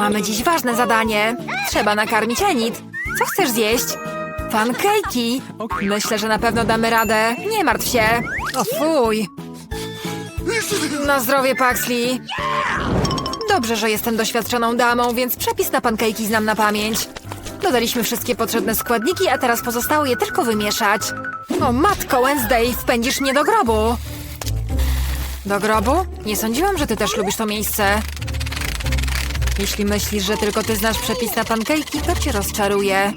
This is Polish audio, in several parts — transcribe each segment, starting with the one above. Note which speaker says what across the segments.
Speaker 1: Mamy dziś ważne zadanie. Trzeba nakarmić Enid. Co chcesz zjeść? Pankejki. Myślę, że na pewno damy radę. Nie martw się. O fuj. Na zdrowie, Paxley. Dobrze, że jestem doświadczoną damą, więc przepis na pankejki znam na pamięć. Dodaliśmy wszystkie potrzebne składniki, a teraz pozostało je tylko wymieszać. O matko, Wednesday, wpędzisz mnie do grobu. Do grobu? Nie sądziłam, że ty też lubisz to miejsce. Jeśli myślisz, że tylko ty znasz przepis na pankejki, to cię rozczaruję.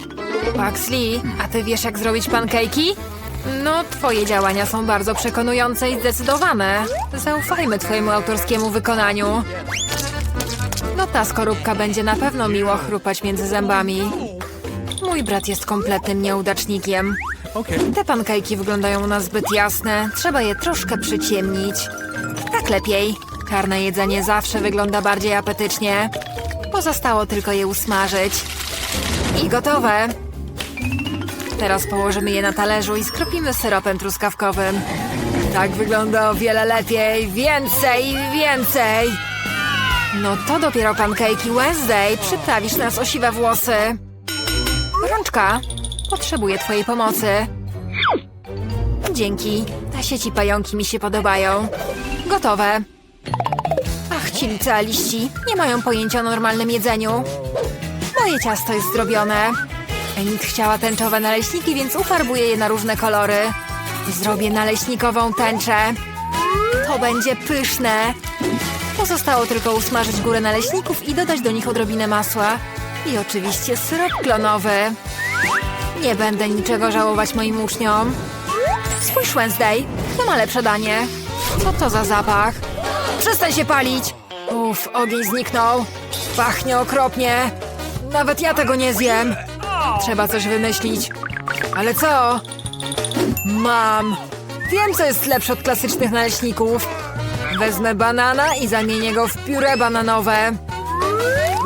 Speaker 1: Paxley, a ty wiesz jak zrobić pankejki? No, twoje działania są bardzo przekonujące i zdecydowane. Zaufajmy twojemu autorskiemu wykonaniu. No ta skorupka będzie na pewno miło chrupać między zębami. Mój brat jest kompletnym nieudacznikiem. Te pankejki wyglądają na zbyt jasne. Trzeba je troszkę przyciemnić. Tak lepiej. Karne jedzenie zawsze wygląda bardziej apetycznie. Pozostało tylko je usmażyć. I gotowe. Teraz położymy je na talerzu i skropimy syropem truskawkowym. Tak wygląda o wiele lepiej. Więcej, więcej. No to dopiero pankejki Wednesday. Przyprawisz nas o siwe włosy. Rączka, potrzebuję twojej pomocy. Dzięki. Ta sieci pająki mi się podobają. Gotowe. Ci licealiści. Nie mają pojęcia o normalnym jedzeniu. Moje ciasto jest zrobione. Enid chciała tęczowe naleśniki, więc ufarbuję je na różne kolory. Zrobię naleśnikową tęczę. To będzie pyszne. Pozostało tylko usmażyć górę naleśników i dodać do nich odrobinę masła. I oczywiście syrop klonowy. Nie będę niczego żałować moim uczniom. Spójrz, Wednesday, kto ma lepsze danie? Co to za zapach? Przestań się palić! Uff, ogień zniknął. Pachnie okropnie. Nawet ja tego nie zjem. Trzeba coś wymyślić. Ale co? Mam. Wiem, co jest lepsze od klasycznych naleśników. Wezmę banana i zamienię go w pióre bananowe.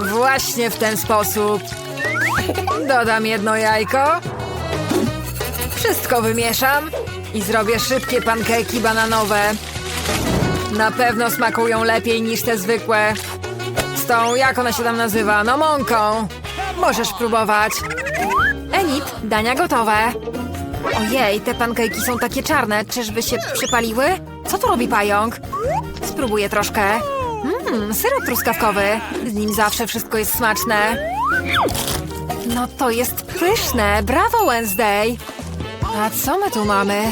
Speaker 1: Właśnie w ten sposób. Dodam jedno jajko. Wszystko wymieszam i zrobię szybkie pankejki bananowe. Na pewno smakują lepiej niż te zwykłe. Z tą, jak ona się tam nazywa, no mąką. Możesz próbować. Enid, dania gotowe. Ojej, te pankejki są takie czarne. Czyżby się przypaliły? Co tu robi pająk? Spróbuję troszkę. Mmm, syrop truskawkowy. Z nim zawsze wszystko jest smaczne. No to jest pyszne. Brawo, Wednesday. A co my tu mamy?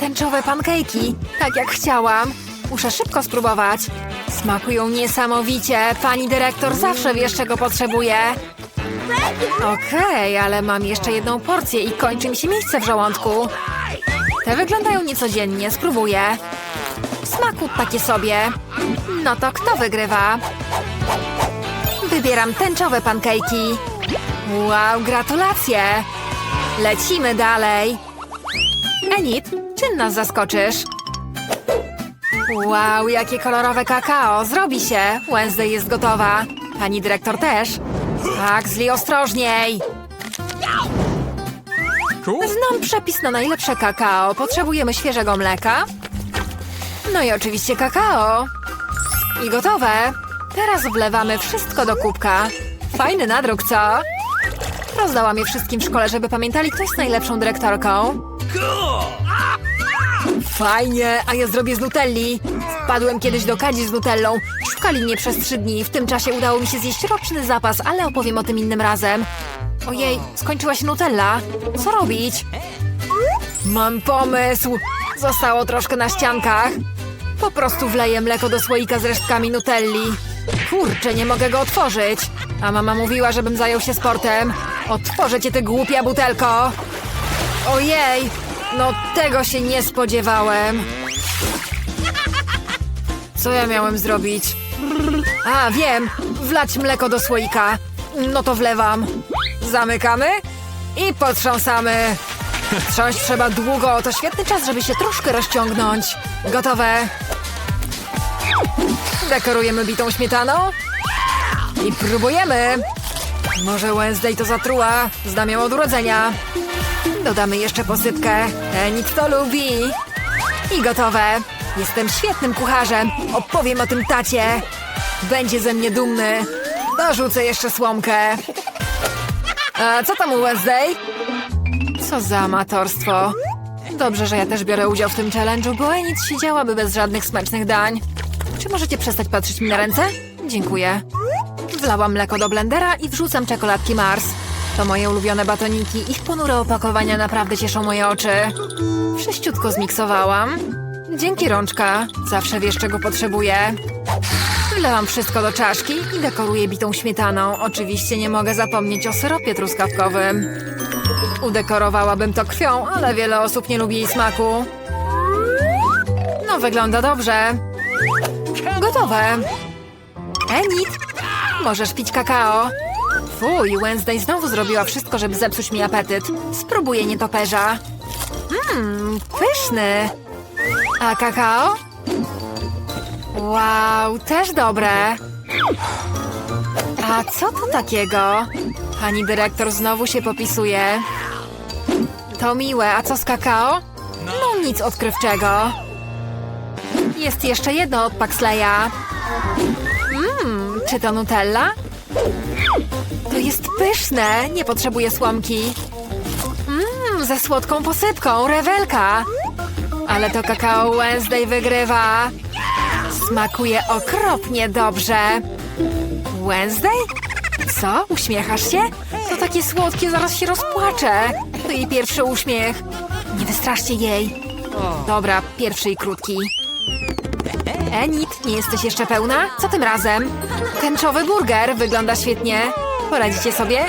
Speaker 1: Tęczowe pankejki. Tak jak chciałam. Muszę szybko spróbować. Smakują niesamowicie. Pani dyrektor zawsze wiesz, czego potrzebuje. Okej, ale mam jeszcze jedną porcję i kończy mi się miejsce w żołądku. Te wyglądają niecodziennie. Spróbuję. W smaku takie sobie. No to kto wygrywa? Wybieram tęczowe pankejki. Wow, gratulacje! Lecimy dalej. Enid, czym nas zaskoczysz? Wow, jakie kolorowe kakao. Zrobi się. Wednesday jest gotowa. Pani dyrektor też. Tak, zli ostrożniej. Znam przepis na najlepsze kakao. Potrzebujemy świeżego mleka. No i oczywiście kakao. I gotowe. Teraz wlewamy wszystko do kubka. Fajny nadruk, co? Rozdałam je wszystkim w szkole, żeby pamiętali, kto jest najlepszą dyrektorką. Fajnie, a ja zrobię z nutelli. Wpadłem kiedyś do kadzi z nutellą. Szukali mnie przez trzy dni. W tym czasie udało mi się zjeść roczny zapas, ale opowiem o tym innym razem. Ojej, skończyła się nutella. Co robić? Mam pomysł. Zostało troszkę na ściankach. Po prostu wleję mleko do słoika z resztkami nutelli. Kurczę, nie mogę go otworzyć. A mama mówiła, żebym zajął się sportem. Otworzę cię, ty głupia butelko. Ojej, no tego się nie spodziewałem. Co ja miałem zrobić? A, wiem, wlać mleko do słoika. No to wlewam. Zamykamy i potrząsamy. Trząść trzeba długo, to świetny czas, żeby się troszkę rozciągnąć. Gotowe. Dekorujemy bitą śmietaną i próbujemy. Może Wednesday to zatruła, znam ją od urodzenia. Dodamy jeszcze posypkę. Enid to lubi. I gotowe. Jestem świetnym kucharzem. Opowiem o tym tacie. Będzie ze mnie dumny. Dorzucę jeszcze słomkę. A co tam u Wednesday? Co za amatorstwo. Dobrze, że ja też biorę udział w tym challenge'u, bo nic siedziałaby bez żadnych smacznych dań. Czy możecie przestać patrzeć mi na ręce? Dziękuję. Wlałam mleko do blendera i wrzucam czekoladki Mars. To moje ulubione batoniki. Ich ponure opakowania naprawdę cieszą moje oczy. Wszyściutko zmiksowałam. Dzięki rączka. Zawsze wiesz, czego potrzebuję. Wlewam wszystko do czaszki i dekoruję bitą śmietaną. Oczywiście nie mogę zapomnieć o syropie truskawkowym. Udekorowałabym to krwią, ale wiele osób nie lubi jej smaku. No, wygląda dobrze. Gotowe. Enid, możesz pić kakao. Fuj, Wednesday znowu zrobiła wszystko, żeby zepsuć mi apetyt. Spróbuję nietoperza. Mmm, pyszny. A kakao? Wow, też dobre. A co to takiego? Pani dyrektor znowu się popisuje. To miłe, a co z kakao? No nic odkrywczego. Jest jeszcze jedno od Paxleya. Mmm, czy to Nutella? To jest pyszne, nie potrzebuję słomki. Mmm, ze słodką posypką, rewelka. Ale to kakao Wednesday wygrywa. Smakuje okropnie dobrze. Wednesday? Co? Uśmiechasz się? To takie słodkie, zaraz się rozpłaczę. To jej pierwszy uśmiech. Nie wystraszcie jej. Dobra, pierwszy i krótki. Enid, nie jesteś jeszcze pełna? Co tym razem? Tęczowy burger wygląda świetnie. Poradzicie sobie?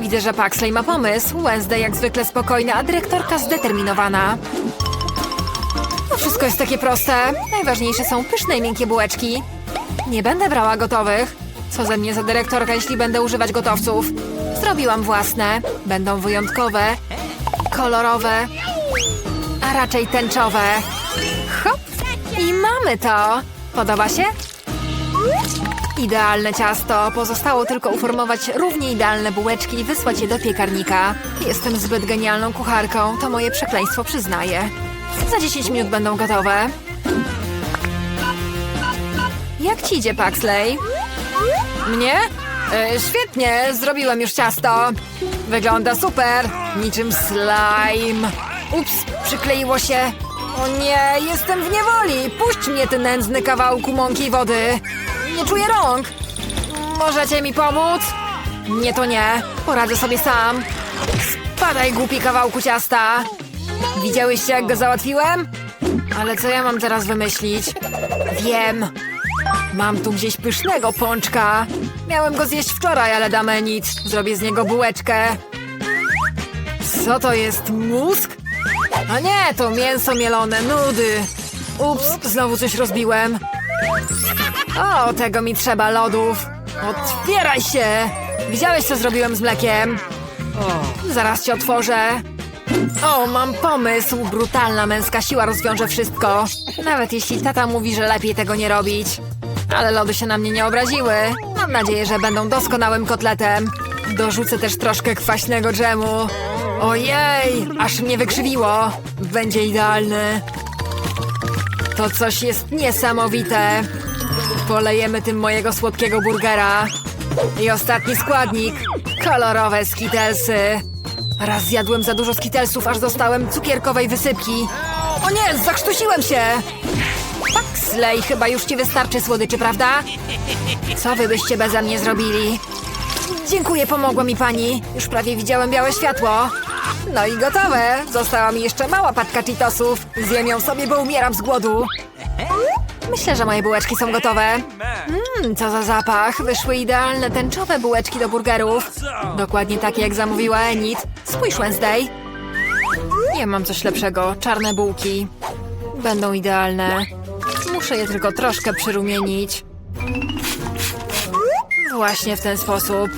Speaker 1: Widzę, że Paxley ma pomysł. Wednesday jak zwykle spokojna, a dyrektorka zdeterminowana. To wszystko jest takie proste. Najważniejsze są pyszne i miękkie bułeczki. Nie będę brała gotowych. Co ze mnie za dyrektorka, jeśli będę używać gotowców? Zrobiłam własne. Będą wyjątkowe, kolorowe, a raczej tęczowe. I mamy to! Podoba się? Idealne ciasto. Pozostało tylko uformować równie idealne bułeczki i wysłać je do piekarnika. Jestem zbyt genialną kucharką, to moje przekleństwo przyznaję. Za 10 minut będą gotowe. Jak ci idzie, Paxley? Mnie? E, świetnie, zrobiłem już ciasto. Wygląda super, niczym slime. Ups, przykleiło się. O nie, jestem w niewoli. Puść mnie, ty nędzny kawałku mąki wody. Nie czuję rąk. Możecie mi pomóc? Nie, to nie. Poradzę sobie sam. Spadaj, głupi kawałku ciasta. Widziałyście, jak go załatwiłem? Ale co ja mam teraz wymyślić? Wiem. Mam tu gdzieś pysznego pączka. Miałem go zjeść wczoraj, ale damy nic. Zrobię z niego bułeczkę. Co to jest? Mózg? A nie, to mięso mielone, nudy. Ups, znowu coś rozbiłem. O, tego mi trzeba lodów. Otwieraj się! Widziałeś, co zrobiłem z mlekiem? Zaraz cię otworzę. O, mam pomysł. Brutalna męska siła rozwiąże wszystko. Nawet jeśli tata mówi, że lepiej tego nie robić. Ale lody się na mnie nie obraziły. Mam nadzieję, że będą doskonałym kotletem. Dorzucę też troszkę kwaśnego dżemu. Ojej, aż mnie wykrzywiło. Będzie idealny. To coś jest niesamowite. Polejemy tym mojego słodkiego burgera. I ostatni składnik. Kolorowe skitelsy. Raz zjadłem za dużo skitelsów, aż dostałem cukierkowej wysypki. O nie, zakrztusiłem się! Paxley, chyba już ci wystarczy słodyczy, prawda? Co wy byście beze mnie zrobili? Dziękuję, pomogła mi pani. Już prawie widziałem białe światło. No i gotowe. Została mi jeszcze mała paczka Cheetosów. Zjem ją sobie, bo umieram z głodu. Myślę, że moje bułeczki są gotowe. Mmm, co za zapach. Wyszły idealne tęczowe bułeczki do burgerów. Dokładnie takie, jak zamówiła Enid. Spójrz, Wednesday. Nie mam coś lepszego. Czarne bułki. Będą idealne. Muszę je tylko troszkę przyrumienić. Właśnie w ten sposób.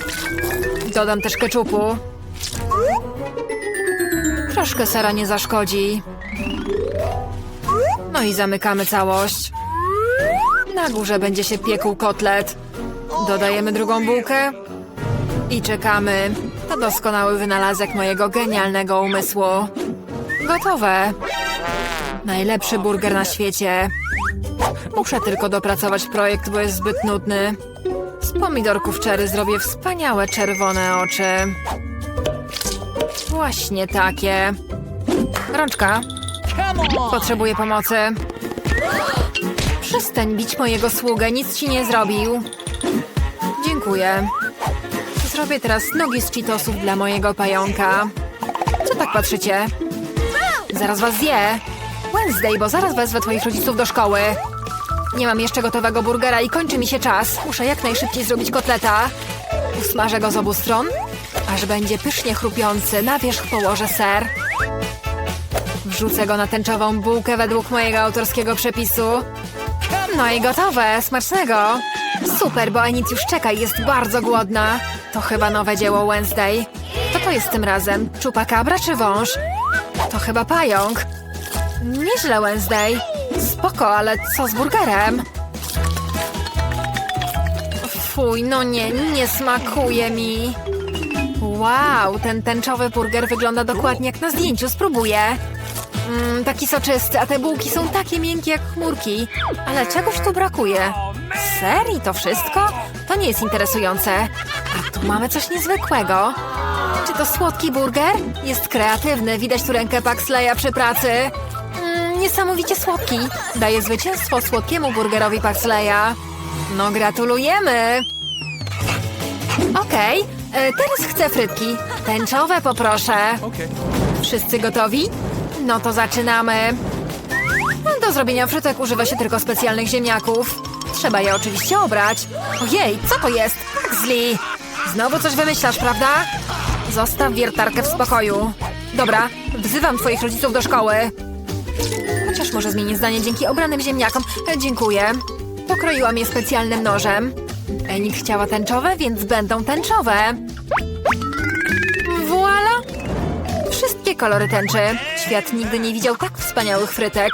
Speaker 1: Dodam też keczupu. Troszkę sera nie zaszkodzi. No i zamykamy całość. Na górze będzie się piekł kotlet. Dodajemy drugą bułkę i czekamy. To doskonały wynalazek mojego genialnego umysłu. Gotowe. Najlepszy burger na świecie. Muszę tylko dopracować projekt, bo jest zbyt nudny. Z pomidorków czery zrobię wspaniałe czerwone oczy. Właśnie takie. Rączka, potrzebuję pomocy. Przestań bić mojego sługę, nic ci nie zrobił. Dziękuję. Zrobię teraz nogi z cheetosów dla mojego pająka. Co tak patrzycie? Zaraz was zje. Wednesday, bo zaraz wezwę twoich rodziców do szkoły. Nie mam jeszcze gotowego burgera i kończy mi się czas. Muszę jak najszybciej zrobić kotleta. Usmażę go z obu stron, aż będzie pysznie chrupiący. Na wierzch położę ser. Wrzucę go na tęczową bułkę według mojego autorskiego przepisu. No i gotowe, smacznego. Super, bo Anit już czeka i jest bardzo głodna. To chyba nowe dzieło Wednesday. Co to jest tym razem? Czupakabra czy wąż? To chyba pająk. Nieźle Wednesday. Spoko, ale co z burgerem? Fuj, no nie, nie smakuje mi. Wow, ten tęczowy burger wygląda dokładnie jak na zdjęciu. Spróbuję. Mm, taki soczysty, a te bułki są takie miękkie jak chmurki. Ale czegoś tu brakuje. Serii to wszystko? To nie jest interesujące. A tu mamy coś niezwykłego. Czy to słodki burger? Jest kreatywny, widać tu rękę Paxleya przy pracy. Mm, niesamowicie słodki. Daje zwycięstwo słodkiemu burgerowi Paxleya. No gratulujemy! Okej, e, teraz chcę frytki. Tęczowe poproszę. Wszyscy gotowi? No to zaczynamy. Do zrobienia frytek używa się tylko specjalnych ziemniaków. Trzeba je oczywiście obrać. Ojej, co to jest? Zli! Znowu coś wymyślasz, prawda? Zostaw wiertarkę w spokoju. Dobra, wzywam twoich rodziców do szkoły. Chociaż może zmienię zdanie dzięki obranym ziemniakom. E, dziękuję. Pokroiłam je specjalnym nożem. Enik chciała tęczowe, więc będą tęczowe. Voila! Wszystkie kolory tęczy. Świat nigdy nie widział tak wspaniałych frytek.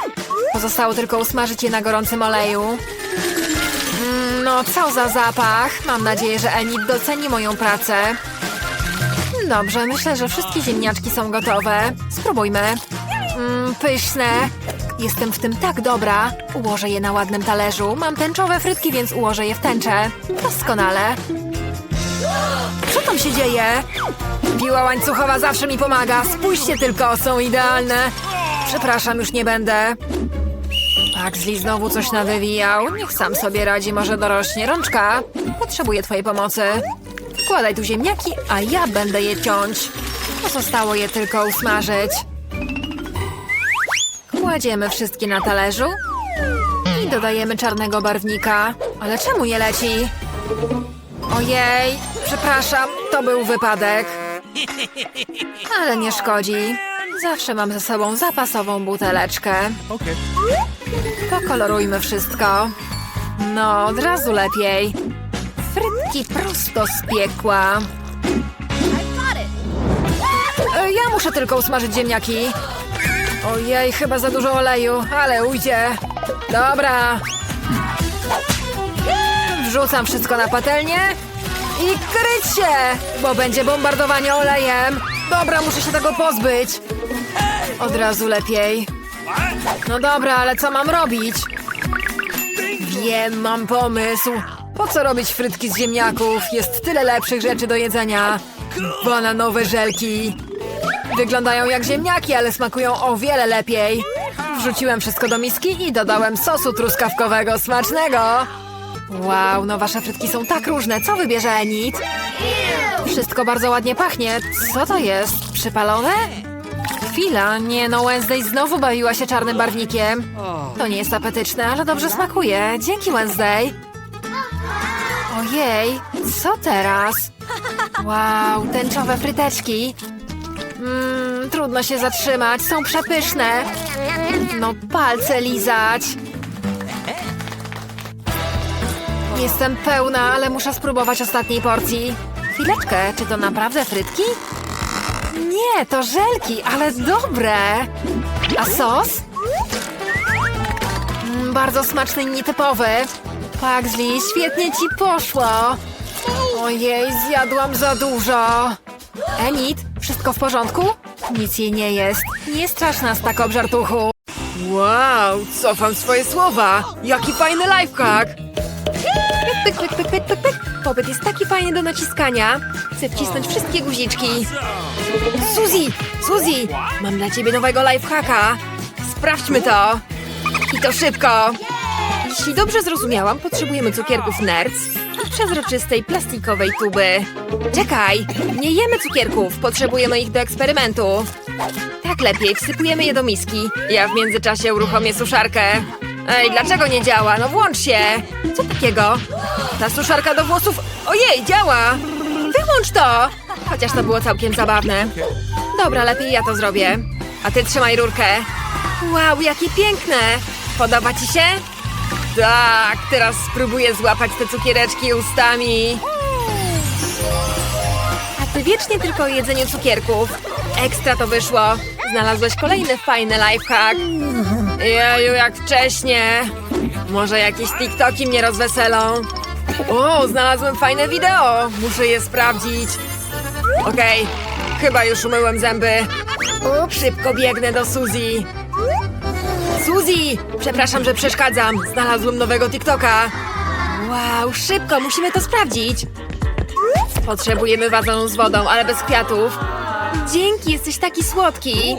Speaker 1: Pozostało tylko usmażyć je na gorącym oleju. Mm, no, co za zapach. Mam nadzieję, że Enid doceni moją pracę. Dobrze, myślę, że wszystkie ziemniaczki są gotowe. Spróbujmy. Mm, pyszne. Jestem w tym tak dobra. Ułożę je na ładnym talerzu. Mam tęczowe frytki, więc ułożę je w tęczę. Doskonale. Co tam się dzieje? Piła łańcuchowa zawsze mi pomaga. Spójrzcie tylko, są idealne. Przepraszam, już nie będę. Pugsley znowu coś nawywijał. Niech sam sobie radzi, może dorośnie. Rączka, potrzebuję twojej pomocy. Wkładaj tu ziemniaki, a ja będę je ciąć. Pozostało je tylko usmażyć. Kładziemy wszystkie na talerzu i dodajemy czarnego barwnika. Ale czemu je leci? Ojej, przepraszam, to był wypadek. Ale nie szkodzi. Zawsze mam ze sobą zapasową buteleczkę. Pokolorujmy wszystko. No, od razu lepiej. Frytki prosto z piekła. Ja muszę tylko usmażyć ziemniaki. Ojej, chyba za dużo oleju, ale ujdzie. Dobra. Wrzucam wszystko na patelnię i kryć się, bo będzie bombardowanie olejem. Dobra, muszę się tego pozbyć. Od razu lepiej. No dobra, ale co mam robić? Wiem, mam pomysł. Po co robić frytki z ziemniaków? Jest tyle lepszych rzeczy do jedzenia. Bananowe żelki. Wyglądają jak ziemniaki, ale smakują o wiele lepiej. Wrzuciłem wszystko do miski i dodałem sosu truskawkowego smacznego. Wow, no wasze frytki są tak różne. Co wybierze Enid? Wszystko bardzo ładnie pachnie. Co to jest? Przypalone? Chwila, nie no, Wednesday znowu bawiła się czarnym barwnikiem. To nie jest apetyczne, ale dobrze smakuje. Dzięki, Wednesday. Ojej, co teraz? Wow, tęczowe fryteczki. Mmm, trudno się zatrzymać, są przepyszne. No, palce lizać. Jestem pełna, ale muszę spróbować ostatniej porcji. Chwileczkę, czy to naprawdę frytki? Nie, to żelki, ale dobre. A sos? Mm, bardzo smaczny i nietypowy. Pugsley, świetnie ci poszło. Ojej, zjadłam za dużo. Enid, wszystko w porządku? Nic jej nie jest. Nie strasz nas tak obżartuchu. Wow, cofam swoje słowa. Jaki fajny lifehack. Pyk, pyk, pyk, pyk, pyk, pyk. Popyt jest taki fajny do naciskania. Chcę wcisnąć wszystkie guziczki. Suzy! Suzy! Mam dla ciebie nowego lifehacka. Sprawdźmy to. I to szybko. Jeśli dobrze zrozumiałam, potrzebujemy cukierków Nerds i przezroczystej plastikowej tuby. Czekaj! Nie jemy cukierków, potrzebujemy ich do eksperymentu. Tak lepiej, wsypujemy je do miski. Ja w międzyczasie uruchomię suszarkę. Ej, dlaczego nie działa? No włącz się! Co takiego? Ta suszarka do włosów... Ojej, działa! Wyłącz to! Chociaż to było całkiem zabawne. Dobra, lepiej ja to zrobię. A ty trzymaj rurkę. Wow, jakie piękne! Podoba ci się? Tak, teraz spróbuję złapać te cukiereczki ustami. A ty wiecznie tylko o jedzeniu cukierków. Ekstra to wyszło. Znalazłeś kolejny fajny lifehack. Jeju, jak wcześnie. Może jakieś TikToki mnie rozweselą. O, znalazłem fajne wideo. Muszę je sprawdzić. Okej, chyba już umyłem zęby. Szybko biegnę do Suzy. Suzy! Przepraszam, że przeszkadzam. Znalazłem nowego TikToka. Wow, szybko, musimy to sprawdzić. Potrzebujemy wazonu z wodą, ale bez kwiatów. Dzięki, jesteś taki słodki.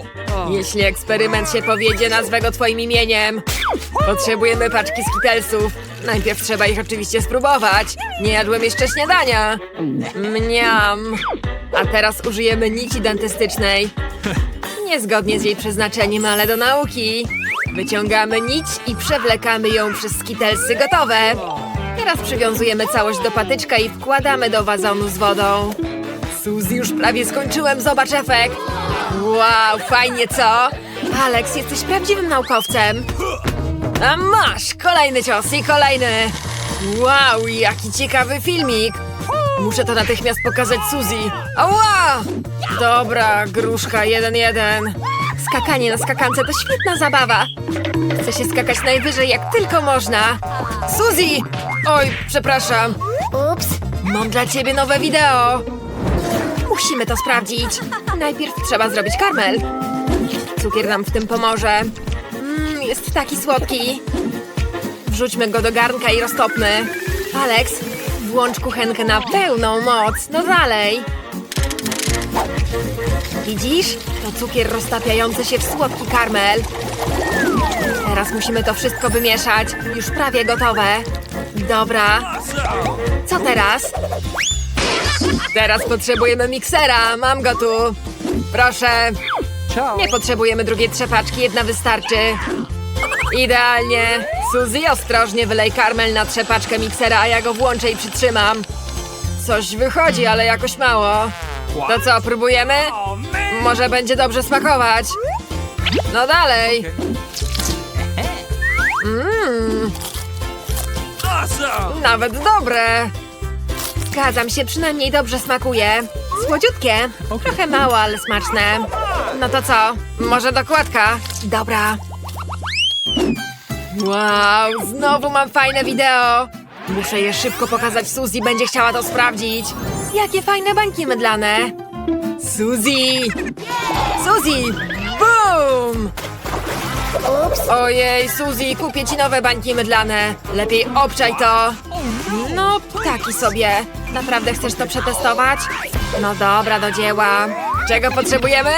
Speaker 1: Jeśli eksperyment się powiedzie, nazwę go twoim imieniem. Potrzebujemy paczki skitelsów. Najpierw trzeba ich oczywiście spróbować. Nie jadłem jeszcze śniadania. Mniam. A teraz użyjemy nici dentystycznej. Niezgodnie z jej przeznaczeniem, ale do nauki. Wyciągamy nić i przewlekamy ją przez skitelsy gotowe. Teraz przywiązujemy całość do patyczka i wkładamy do wazonu z wodą. Suzy, już prawie skończyłem, zobacz efekt. Wow, fajnie, co? Alex, jesteś prawdziwym naukowcem. A masz, kolejny cios i kolejny. Wow, jaki ciekawy filmik. Muszę to natychmiast pokazać Suzy. Ała! Dobra, gruszka 1-1. Skakanie na skakance to świetna zabawa. Chcę się skakać najwyżej jak tylko można. Suzy! Oj, przepraszam. Ups. Mam dla ciebie nowe wideo. Musimy to sprawdzić. Najpierw trzeba zrobić karmel. Cukier nam w tym pomoże. Mmm, jest taki słodki. Wrzućmy go do garnka i roztopmy. Alex, włącz kuchenkę na pełną moc. No dalej. Widzisz? To cukier roztapiający się w słodki karmel. Teraz musimy to wszystko wymieszać. Już prawie gotowe. Dobra. Co teraz? Teraz potrzebujemy miksera. Mam go tu. Proszę. Nie potrzebujemy drugiej trzepaczki, jedna wystarczy. Idealnie. Suzy, ostrożnie wylej karmel na trzepaczkę miksera, a ja go włączę i przytrzymam. Coś wychodzi, ale jakoś mało. To co, próbujemy? Może będzie dobrze smakować. No dalej. Mmm, nawet dobre. Zgadzam się, przynajmniej dobrze smakuje. Słodziutkie. Trochę mało, ale smaczne. No to co? Może dokładka? Dobra. Wow, znowu mam fajne wideo. Muszę je szybko pokazać Suzy, będzie chciała to sprawdzić. Jakie fajne bańki mydlane. Suzy! Suzy! Boom! Ojej, Suzy, kupię ci nowe bańki mydlane. Lepiej obczaj to. No, taki sobie. Naprawdę chcesz to przetestować? No dobra, do dzieła. Czego potrzebujemy?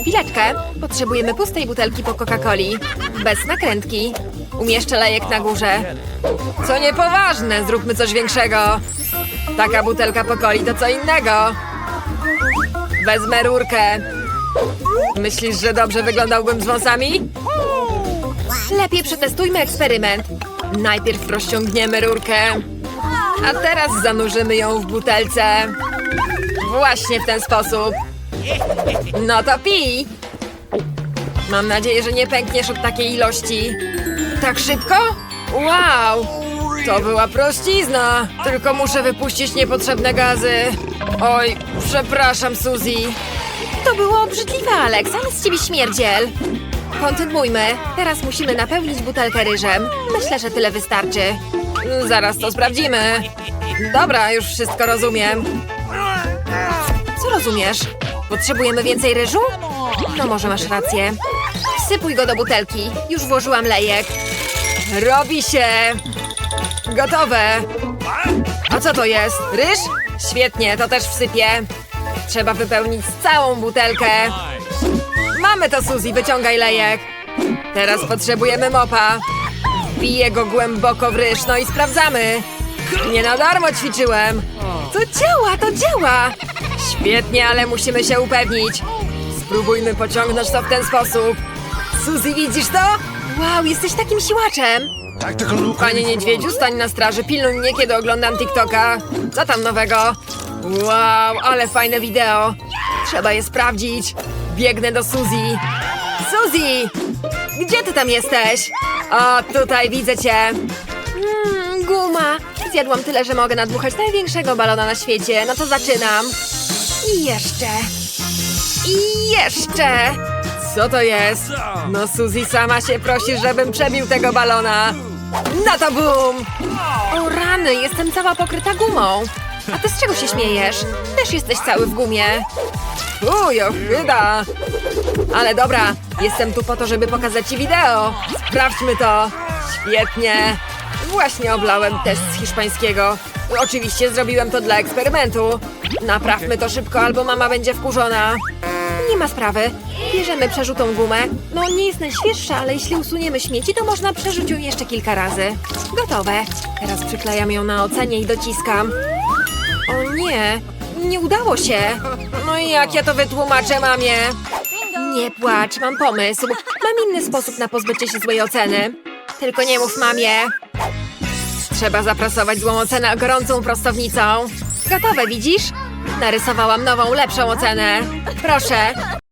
Speaker 1: Chwileczkę. Potrzebujemy pustej butelki po Coca-Coli. Bez nakrętki. Umieszczę lejek na górze. Co niepoważne, zróbmy coś większego. Taka butelka po coli to co innego. Wezmę rurkę. Myślisz, że dobrze wyglądałbym z wąsami? Lepiej przetestujmy eksperyment. Najpierw rozciągniemy rurkę, a teraz zanurzymy ją w butelce. Właśnie w ten sposób. No to pij. Mam nadzieję, że nie pękniesz od takiej ilości. Tak szybko? Wow! To była prościzna. Tylko muszę wypuścić niepotrzebne gazy. Oj, przepraszam, Suzy. To było obrzydliwe, Alex, ale z ciebie śmierdziel. Kontynuujmy. Teraz musimy napełnić butelkę ryżem. Myślę, że tyle wystarczy. Zaraz to sprawdzimy. Dobra, już wszystko rozumiem. Co rozumiesz? Potrzebujemy więcej ryżu? No może masz rację. Wsypuj go do butelki. Już włożyłam lejek. Robi się! Gotowe! A co to jest? Ryż? Świetnie, to też wsypię. Trzeba wypełnić całą butelkę. Mamy to, Suzy, wyciągaj lejek. Teraz potrzebujemy mopa. Wbiję go głęboko w ryż, no i sprawdzamy. Nie na darmo ćwiczyłem. To działa, to działa. Świetnie, ale musimy się upewnić. Spróbujmy pociągnąć to w ten sposób. Suzy, widzisz to? Wow, jesteś takim siłaczem.
Speaker 2: Tactical Luke.
Speaker 1: Panie niedźwiedziu, stań na straży, pilnuj mnie, kiedy oglądam TikToka. Co tam nowego? Wow, ale fajne wideo. Trzeba je sprawdzić. Biegnę do Suzy. Suzy! Gdzie ty tam jesteś? O, tutaj widzę cię. Mmm, guma. Zjadłam tyle, że mogę nadmuchać największego balona na świecie. No to zaczynam. I jeszcze. I jeszcze! Co to jest? No Suzy sama się prosi, żebym przebił tego balona. No to bum! O rany, jestem cała pokryta gumą. A ty z czego się śmiejesz? Też jesteś cały w gumie. Uj, ochyda! Ale dobra, jestem tu po to, żeby pokazać ci wideo. Sprawdźmy to. Świetnie. Właśnie oblałem test z hiszpańskiego. Oczywiście zrobiłem to dla eksperymentu. Naprawmy to szybko, albo mama będzie wkurzona. Nie ma sprawy. Bierzemy przerzutą gumę. No, nie jest najświeższa, ale jeśli usuniemy śmieci, to można przerzucić ją jeszcze kilka razy. Gotowe. Teraz przyklejam ją na ocenie i dociskam. O nie, nie udało się. No i jak ja to wytłumaczę mamie? Nie płacz, mam pomysł. Mam inny sposób na pozbycie się złej oceny. Tylko nie mów mamie. Trzeba zaprasować złą ocenę gorącą prostownicą. Gotowe, widzisz? Narysowałam nową, lepszą ocenę. Proszę,